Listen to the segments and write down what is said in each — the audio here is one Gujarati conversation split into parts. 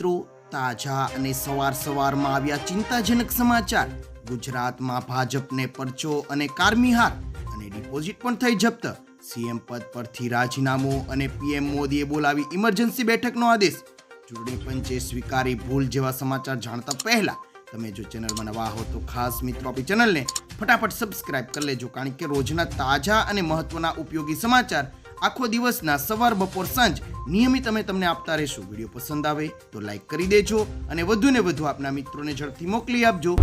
મિત્રો, તાજા અને સવાર સવારમાં આવ્યા ચિંતાજનક સમાચાર. ગુજરાતમાં ભાજપને પરચો અને કારમી હાર અને ડિપોઝિટ પણ થઈ જપ્ત. સીએમ પદ પરથી રાજીનામું અને પીએમ મોદીએ બોલાવી ઇમરજન્સી બેઠકનો આદેશ. ચૂંટણી પંચે સ્વીકારી ભૂલ જેવા સમાચાર જાણતા પહેલા તમે જો ચેનલમાં નવા હો તો ખાસ મિત્રો આપણી ચેનલને ફટાફટ સબસ્ક્રાઇબ કરી લેજો, કારણ કે રોજના તાજા અને મહત્વના ઉપયોગી સમાચાર આખો દિવસના સવાર બપોર સાંજ નિયમિત અમે તમને આપતા રહીશું. વીડિયો પસંદ આવે તો લાઈક કરી દેજો અને વધુ ને વધુ આપના મિત્રોને ઝડપથી મોકલી આપજો.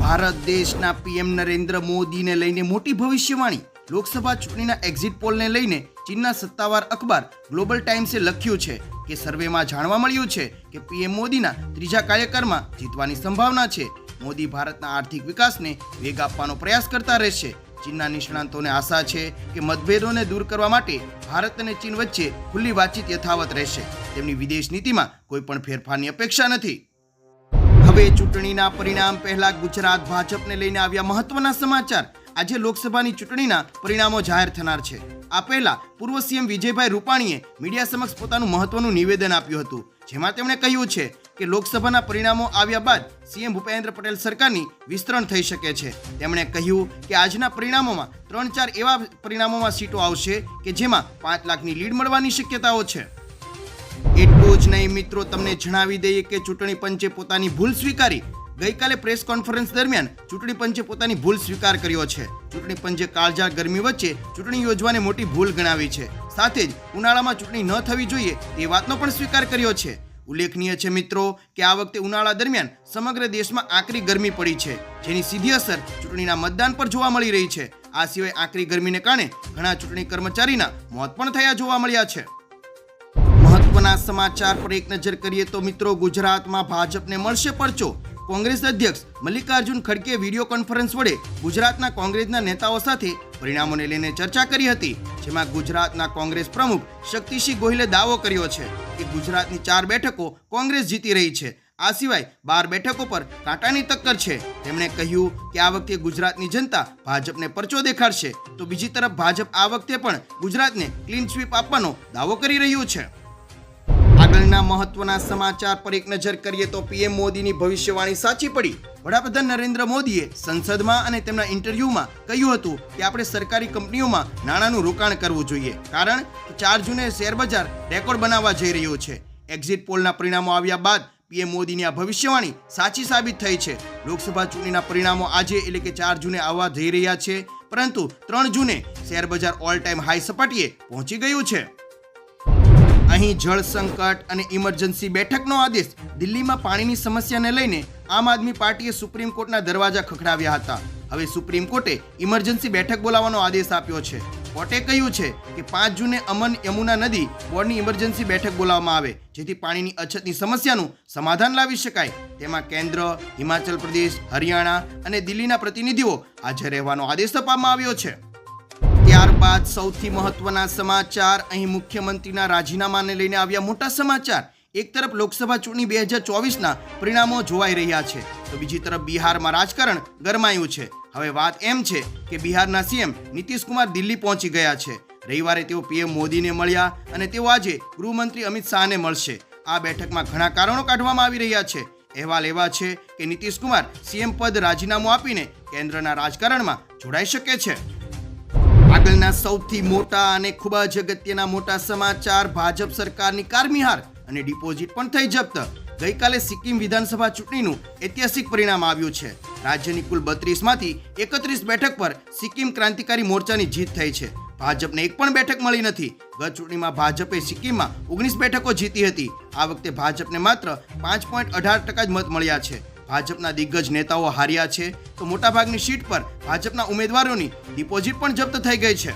ભારત દેશના પીએમ નરેન્દ્ર મોદીને લઈને મોટી ભવિષ્યવાણી. લોકસભા ચૂંટણીના એક્ઝિટ પોલને લઈને ચીનના સત્તાવાર અખબાર ગ્લોબલ ટાઈમ્સે લખ્યું છે કે સર્વેમાં જાણવા મળ્યું છે કે પીએમ મોદીના ત્રીજા કાર્યકાળમાં જીતવાની સંભાવના છે. મોદી ભારતના આર્થિક વિકાસને વેગ આપવાનો પ્રયાસ કરતા રહેશે. ચીનના નિષ્ણાંતોને આશા છે કે મતભેદોને દૂર કરવા માટે ભારત અને ચીન વચ્ચે ખુલ્લી વાતચીત યથાવત રહેશે. તેમની વિદેશ નીતિમાં કોઈ પણ ફેરફારની અપેક્ષા નથી. હવે ચૂંટણીના પરિણામ પહેલા ગુજરાત ભાજપને લઈને આવ્યા મહત્વના સમાચાર. આજે લોકસભાની ચૂંટણીના પરિણામો જાહેર થનાર છે. આ પહેલા પૂર્વ સીએમ વિજયભાઈ રૂપાણીએ મીડિયા સમક્ષ પોતાનું મહત્વનું નિવેદન આપ્યું હતું. જેમાં તેમણે કહ્યું છે કે લોકસભાના પરિણામો આવ્યા બાદ સીએમ ભૂપેન્દ્ર પટેલ સરકારની વિસ્તરણ થઈ શકે છે. તેમણે કહ્યું કે આજના પરિણામોમાં ત્રણ ચાર એવા પરિણામોમાં સીટો આવશે કે જેમાં પાંચ લાખની લીડ મળવાની શક્યતાઓ છે. એટલું જ નહીં મિત્રો, તમને જણાવી દઈએ કે ચૂંટણી પંચે પોતાની ભૂલ સ્વીકારી. ગઈકાલે પ્રેસ કોન્ફરન્સ દરમિયાન ચૂંટણી પંચે પોતાની ભૂલ સ્વીકાર કર્યો છે. ચૂંટણી પંચે કાળઝાળ ગરમી વચ્ચે ચૂંટણી યોજવાને મોટી ભૂલ ગણાવી છે. સાથે જ ઉનાળામાં ચૂંટણી ન થવી જોઈએ તે વાતનો પણ સ્વીકાર કર્યો છે. ઉલ્લેખનીય છે મિત્રો કે આ વખતે ઉનાળા દરમિયાન સમગ્ર દેશમાં આકરી ગરમી પડી છે, જેની સીધી અસર ચૂંટણીના મતદાન પર જોવા મળી રહી છે. આ સિવાય આકરી ગરમીને કારણે ઘણા ચૂંટણી કર્મચારીના મોત પણ થયા જોવા મળ્યા છે. મહત્વના સમાચાર પર એક નજર કરીએ તો મિત્રો ગુજરાતમાં ભાજપને મળશે પરચો. કોંગ્રેસ અધ્યક્ષ મલ્લિકાર્જુન ખડગે વીડિયો કોન્ફરન્સ વડે ગુજરાતના કોંગ્રેસના નેતાઓ સાથે પરિણામોને લઈને ચર્ચા કરી હતી, જેમાં ગુજરાતના કોંગ્રેસ પ્રમુખ શક્તિસિંહ ગોહિલે દાવો કર્યો છે કે ગુજરાતની ચાર બેઠકો કોંગ્રેસ જીતી રહી છે. આ સિવાય બાર બેઠકો પર કાંટાની ટક્કર છે. તેમણે કહ્યું કે આ વખતે ગુજરાતની જનતા ભાજપને પરચો દેખાડશે. તો બીજી તરફ ભાજપ આ વખતે પણ ગુજરાતને ક્લીન સ્વીપ આપવાનો દાવો કરી રહ્યું છે. આગળના મહત્વના સમાચાર પર એક નજર કરીએ તો પીએમ મોદીની ભવિષ્યવાણી સાચી પડી? વડાપ્રધાન નરેન્દ્ર મોદીએ સંસદમાં અને તેમના ઇન્ટરવ્યુમાં કહ્યું હતું કે આપણે સરકારી કંપનીઓમાં નાણાંનું રોકાણ કરવું જોઈએ. કારણ કે ચાર જૂને શેરબજાર રેકોર્ડ બનાવવા જઈ રહ્યું છે. એક્ઝિટ પોલના પરિણામો આવ્યા બાદ પીએમ મોદીની આ ભવિષ્યવાણી સાચી સાબિત થઈ છે. લોકસભા ચૂંટણીના પરિણામો આજે એટલે કે ચાર જૂને આવવા જઈ રહ્યા છે. પરંતુ ત્રણ જૂને શેરબજાર ઓલ ટાઈમ હાઈ સપાટીએ પહોંચી ગયું છે. અહીં જળ સંકટ અને ઇમરજન્સી બેઠકનો આદેશ દિલ્હીમાં પાણીની સમસ્યાને લઈને આમ આદમી પાર્ટીએ સુપ્રીમ કોર્ટના દરવાજા ખખડાવ્યા હતા. હવે સુપ્રીમ કોર્ટે ઇમરજન્સી બેઠક બોલાવવાનો આદેશ આપ્યો છે. કોર્ટે કહ્યું છે કે પાંચ જૂને અમન યમુના નદી બોર્ડની ઇમરજન્સી બેઠક બોલાવવામાં આવે, જેથી પાણીની અછતની સમસ્યાનું સમાધાન લાવી શકાય. તેમાં કેન્દ્ર, હિમાચલ પ્રદેશ, હરિયાણા અને દિલ્હીના પ્રતિનિધિઓ હાજર રહેવાનો આદેશ આપવામાં આવ્યો છે. ત્યારબાદ સૌથી મહત્વના સમાચાર અહીં મુખ્યમંત્રીના રાજીનામાને લઈને આવ્યા મોટા સમાચાર. એક તરફ લોકસભા ચૂંટણી બે હજાર ચોવીસના પરિણામો જોવાઈ રહ્યા છે. તો બીજી તરફ બિહારમાં રાજકારણ ગરમાયું છે. હવે વાત એમ છે કે બિહારના સીએમ કુમાર દિલ્હી પહોંચી ગયા છે. રવિવારે તેઓ પીએમ મોદીને મળ્યા અને તેઓ આજે ગૃહમંત્રી અમિત શાહને મળશે. આ બેઠકમાં ઘણા કારણો કાઢવામાં આવી રહ્યા છે. અહેવાલ એવા છે કે કુમાર સીએમ પદ રાજીનામું આપીને કેન્દ્રના રાજકારણમાં જોડાઈ શકે છે. આગળના સૌથી મોટા અને ખૂબ જ અગત્યના મોટા સમાચાર, ભાજપ સરકારની કારમીહાર અને ડિપોઝિટ પણ થઈ જપ્ત. ગઈકાલે સિક્કિમ વિધાનસભા ચૂંટણીનું ઐતિહાસિક પરિણામ આવ્યું છે. રાજ્યની કુલ બત્રીસમાંથી એકત્રીસ બેઠક પર સિક્કિમ ક્રાંતિકારી મોરચાની જીત થઈ છે. ભાજપને એક પણ બેઠક મળી નથી. ગત ચૂંટણીમાં ભાજપે સિક્કિમમાં ઓગણીસ બેઠકો જીતી હતી. આ વખતે ભાજપને માત્ર પાંચ પોઈન્ટ અઢાર ટકા જ મત મળ્યા છે. ભાજપના દિગ્ગજ નેતાઓ હાર્યા છે. તો મોટાભાગની સીટ પર ભાજપના ઉમેદવારોની ડિપોઝિટ પણ જપ્ત થઈ ગઈ છે.